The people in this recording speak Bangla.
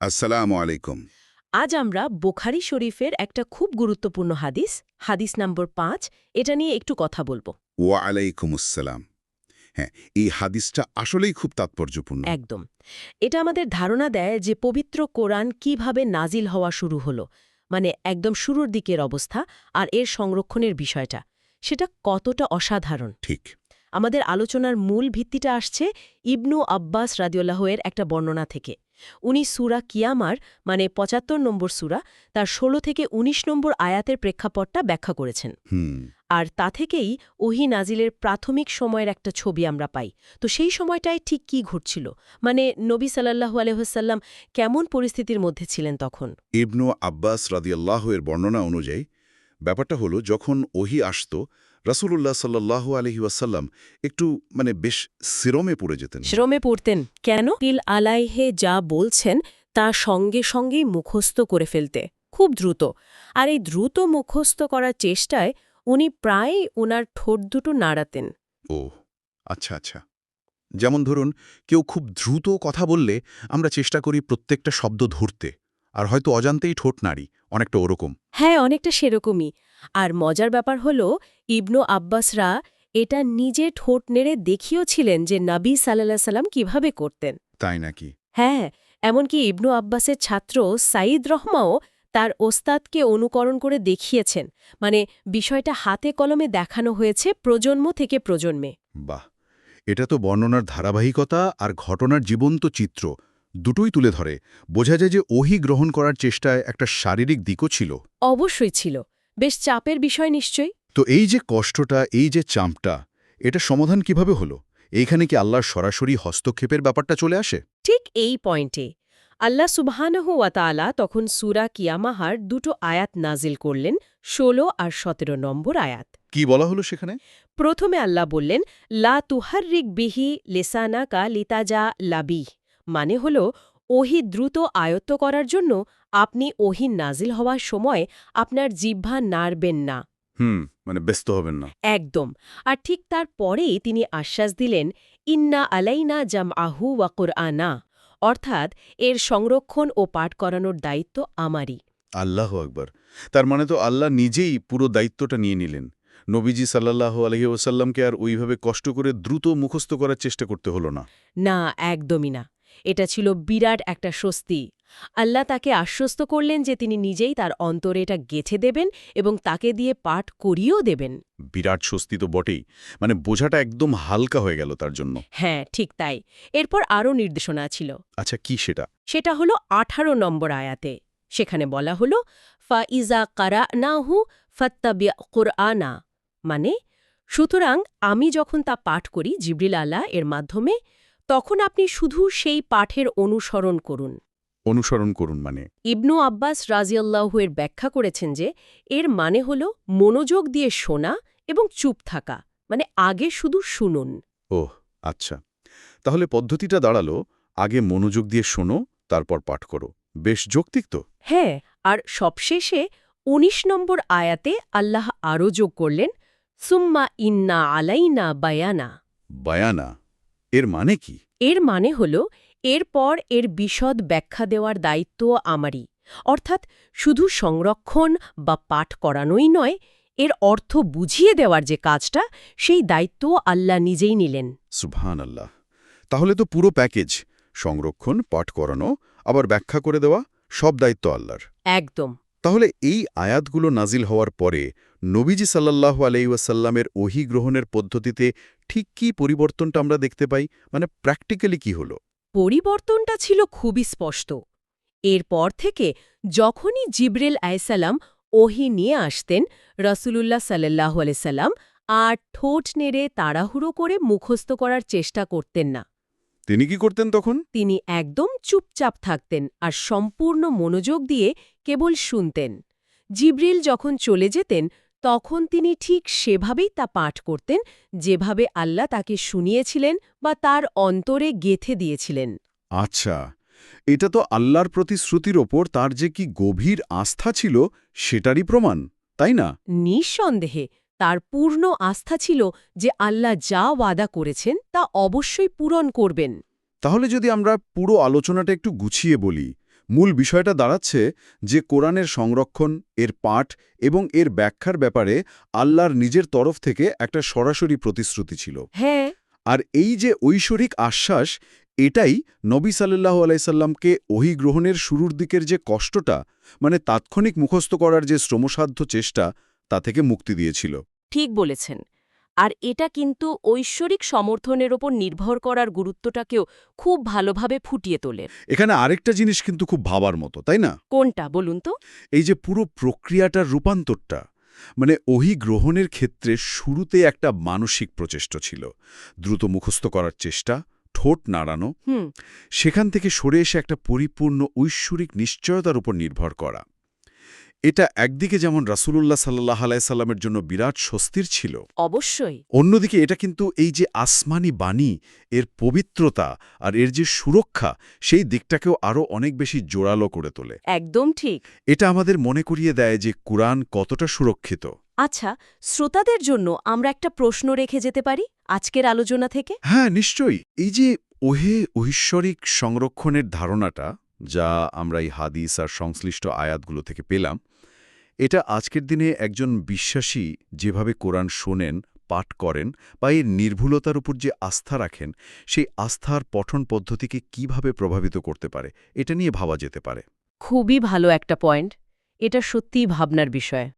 আসসালামু আলাইকুম। আজ আমরা বোখারি শরীফের একটা খুব গুরুত্বপূর্ণ হাদিস হাদিস নম্বর পাঁচ এটা নিয়ে একটু কথা বলব। ওয়া আলাইকুম আসসালাম। হ্যাঁ এই হাদিসটা আসলেই খুব তাৎপর্যপূর্ণ। একদম। এটা আমাদের ধারণা দেয় যে পবিত্র কোরআন কীভাবে নাজিল হওয়া শুরু হলো মানে একদম শুরুর দিকের অবস্থা আর এর সংরক্ষণের বিষয়টা। সেটা কতটা অসাধারণ। ঠিক। আমাদের আলোচনার মূল ভিত্তিটা আসছে ইবনু আব্বাস রাদিউল্লাহের একটা বর্ণনা থেকে। উনি সুরা কিয়ামার মানে পঁচাত্তর নম্বর সুরা তার ১৬ থেকে ১৯ নম্বর আয়াতের প্রেক্ষাপটটা ব্যাখ্যা করেছেন। আর তা থেকেই ওহি নাজিলের প্রাথমিক সময়ের একটা ছবি আমরা পাই। তো সেই সময়টায় ঠিক কি ঘটছিল? মানে নবী সাল্লাহু আলহ্লাম কেমন পরিস্থিতির মধ্যে ছিলেন তখন? ইবনু আব্বাস রাদিয়াল্লাহ এর বর্ণনা অনুযায়ী ব্যাপারটা হলো যখন ওহি আসত রাসূলুল্লাহ সাল্লাল্লাহু আলহি ওয়াসাল্লাম একটু মানে বেশ সিরমে পড়ে যেতেন। শ্রমে পড়তেন। কেন? তিল আলাইহে যা বলছেন তা সঙ্গে সঙ্গেই মুখস্থ করে ফেলতে। খুব দ্রুত। আর এই দ্রুত মুখস্থ করার চেষ্টায় উনি প্রায়ই ওনার ঠোঁট দুটো নাড়াতেন। ও আচ্ছা আচ্ছা। যেমন ধরুন কেউ খুব দ্রুত কথা বললে আমরা চেষ্টা করি প্রত্যেকটা শব্দ ধরতে আর হয়তো অজান্তেই ঠোঁট নাড়ি অনেকটা ওরকম। হ্যাঁ অনেকটা সেরকমই। আর মজার ব্যাপার হল ইবনু আব্বাসরা এটা নিজে ঠোঁট নেড়ে দেখিয়েছিলেন যে নাবী সাল্লাহ সাল্লাম কীভাবে করতেন। তাই নাকি? হ্যাঁ এমনকি ইবনু আব্বাসের ছাত্র সাঈদ রহমাও তার ওস্তাদকে অনুকরণ করে দেখিয়েছেন। মানে বিষয়টা হাতে কলমে দেখানো হয়েছে প্রজন্ম থেকে প্রজন্মে। বাহ! এটা তো বর্ণনার ধারাবাহিকতা আর ঘটনার জীবন্ত চিত্র দুটোই তুলে ধরে। বোঝা যায় যে ওহি গ্রহণ করার চেষ্টায় একটা শারীরিক দিকও ছিল। অবশ্যই ছিল। বেশ চাপের বিষয় নিশ্চয়ই। তো এই যে কষ্টটা এই যে চাম্পটা এটা সমাধান কীভাবে হলো? এইখানে কি আল্লাহর সরাসরি হস্তক্ষেপের ব্যাপারটা চলে আসে? ঠিক এই পয়েন্টে। আল্লাহ সুবহানহু ওয়াতালা তখন সুরা কিয়ামাহার দুটো আয়াত নাজিল করলেন ১৬ আর ১৭ নম্বর আয়াত। কি বলা হলো সেখানে? প্রথমে আল্লাহ বললেন লা তুহার্রিক বিহি লেসানা কা লিতাজা লাবি মানে হল ওহি দ্রুত আয়ত্ত করার জন্য আপনি ওহি নাজিল হওয়ার সময় আপনার জিহ্বা নাড়বেন না। হুম মানে ব্যস্ত হবেন না। একদম। আর ঠিক তার পরেই তিনি আশ্বাস দিলেন ইন্না আলাইনা জাম আহু ওয়াকুর আনা অর্থাৎ এর সংরক্ষণ ও পাঠ করানোর দায়িত্ব আমারই। আল্লাহ আকবর। তার মানে তো আল্লাহ নিজেই পুরো দায়িত্বটা নিয়ে নিলেন। নবীজি সাল্লাহ আলহি ওসাল্লামকে আর ওইভাবে কষ্ট করে দ্রুত মুখস্থ করার চেষ্টা করতে হলো না। না একদমই না। এটা ছিল বিরাট একটা স্বস্তি। আল্লাহ তাকে আশ্বস্ত করলেন যে তিনি নিজেই তার অন্তরে এটা গেথে দেবেন এবং তাকে দিয়ে পাঠ করিয়েও দেবেন। বিরাট স্বস্তি তো বটেই মানে বোঝাটা একদম হালকা হয়ে গেল তার জন্য। হ্যাঁ ঠিক তাই। এরপর আরও নির্দেশনা ছিল। আচ্ছা কি সেটা? সেটা হলো আঠারো নম্বর আয়াতে। সেখানে বলা হল ফা ইজা কারা নাহু ফত্তাবিয়া কুরআনা। মানে সুতরাং আমি যখন তা পাঠ করি জিবরিল আল্লাহ এর মাধ্যমে তখন আপনি শুধু সেই পাঠের অনুসরণ করুন। অনুসরণ করুন মানে? ইবনু আব্বাস রাজিয়াল্লাহু এর ব্যাখ্যা করেছেন যে এর মানে হল মনোযোগ দিয়ে শোনা এবং চুপ থাকা মানে আগে শুধু শুনুন। ওহ আচ্ছা। তাহলে পদ্ধতিটা দাঁড়াল আগে মনোযোগ দিয়ে শোনো তারপর পাঠ করো। বেশ যৌক্তিক তো? হ্যাঁ আর সবশেষে ১৯ নম্বর আয়াতে আল্লাহ আরও যোগ করলেন সুম্মা ইন্না আলাইনা বায়ানা। বায়ানা? এর মানে কি? এর মানে হল এরপর এর বিশদ ব্যাখ্যা দেওয়ার দায়িত্ব আমারই। অর্থাৎ শুধু সংরক্ষণ বা পাঠ করানোই নয় এর অর্থ বুঝিয়ে দেওয়ার যে কাজটা সেই দায়িত্ব আল্লাহ নিজেই নিলেন। সুবহান আল্লাহ তাহলে তো পুরো প্যাকেজ সংরক্ষণ পাঠ করানো আবার ব্যাখ্যা করে দেওয়া সব দায়িত্ব আল্লাহর। একদম। তাহলে এই আয়াতগুলো নাজিল হওয়ার পরে নবীজি সাল্লাল্লাহু আলাইসাল্লামের ওহি গ্রহণের পদ্ধতিতে ঠিক কি পরিবর্তনটা আমরা দেখতে পাই? মানে প্র্যাকটিক্যালি কি হলো? পরিবর্তনটা ছিল খুবই স্পষ্ট। এরপর থেকে যখনই জিব্রেল আয়সালাম ওহি নিয়ে আসতেন, রসুলুল্লাহ সাল্লাহ আলাইসাল্লাম আর ঠোঁট নেড়ে তাড়াহুড়ো করে মুখস্থ করার চেষ্টা করতেন না। তিনি কি করতেন তখন? তিনি একদম চুপচাপ থাকতেন আর সম্পূর্ণ মনোযোগ দিয়ে কেবল শুনতেন। জিব্রিল যখন চলে যেতেন তখন তিনি ঠিক সেভাবেই তা পাঠ করতেন যেভাবে আল্লাহ তাকে শুনিয়েছিলেন বা তার অন্তরে গেথে দিয়েছিলেন। আচ্ছা এটা তো আল্লাহর প্রতি শ্রুতির ওপর তার যে কি গভীর আস্থা ছিল সেটারই প্রমাণ তাই না? নিঃসন্দেহে তার পূর্ণ আস্থা ছিল যে আল্লাহ যা ওয়াদা করেছেন তা অবশ্যই পূরণ করবেন। তাহলে যদি আমরা পুরো আলোচনাটা একটু গুছিয়ে বলি মূল বিষয়টা দাঁড়াচ্ছে যে কোরআনের সংরক্ষণ এর পাঠ এবং এর ব্যাখ্যার ব্যাপারে আল্লাহর নিজের তরফ থেকে একটা সরাসরি প্রতিশ্রুতি ছিল। হ্যাঁ। আর এই যে ঐশ্বরিক আশ্বাস এটাই নবী সাল্লাহ আলাইসাল্লামকে ওহি গ্রহণের শুরুর দিকের যে কষ্টটা মানে তাৎক্ষণিক মুখস্থ করার যে শ্রমসাধ্য চেষ্টা তা থেকে মুক্তি দিয়েছিল। ঠিক বলেছেন। আর এটা কিন্তু ঐশ্বরিক সমর্থনের ওপর নির্ভর করার গুরুত্বটাকেও খুব ভালোভাবে ফুটিয়ে তোলে। এখানে আরেকটা জিনিস কিন্তু খুব ভাবার মতো তাই না? কোনটা বলুন তো? এই যে পুরো প্রক্রিয়াটার রূপান্তরটা মানে ওহি গ্রহণের ক্ষেত্রে শুরুতে একটা মানসিক প্রচেষ্টা ছিল। দ্রুত মুখস্থ করার চেষ্টা ঠোঁট নাড়ানো হুম। সেখান থেকে সরে এসে একটা পরিপূর্ণ ঐশ্বরিক নিশ্চয়তার উপর নির্ভর করা। এটা একদিকে যেমন রাসূলুল্লাহ সাল্লাহ আলাইসাল্লামের জন্য বিরাট স্বস্তির ছিল অবশ্যই। অন্যদিকে এটা কিন্তু এই যে আসমানি বাণী এর পবিত্রতা আর এর যে সুরক্ষা সেই দিকটাকেও আরও অনেক বেশি জোরালো করে তোলে। একদম ঠিক। এটা আমাদের মনে করিয়ে দেয় যে কুরআন কতটা সুরক্ষিত। আচ্ছা শ্রোতাদের জন্য আমরা একটা প্রশ্ন রেখে যেতে পারি আজকের আলোচনা থেকে? হ্যাঁ নিশ্চয়ই। এই যে ওহে ঐশ্বরিক সংরক্ষণের ধারণাটা যা আমরা এই হাদিস আর সংশ্লিষ্ট আয়াতগুলো থেকে পেলাম এটা আজকের দিনে একজন বিশ্বাসী যেভাবে কোরআন শোনেন, পাঠ করেন বা এর নির্ভুলতার উপর যে আস্থা রাখেন, সেই আস্থার পঠন পদ্ধতিকে কীভাবে প্রভাবিত করতে পারে, এটা নিয়ে ভাবা যেতে পারে। খুবই ভালো একটা পয়েন্ট। এটা সত্যিই ভাবনার বিষয়।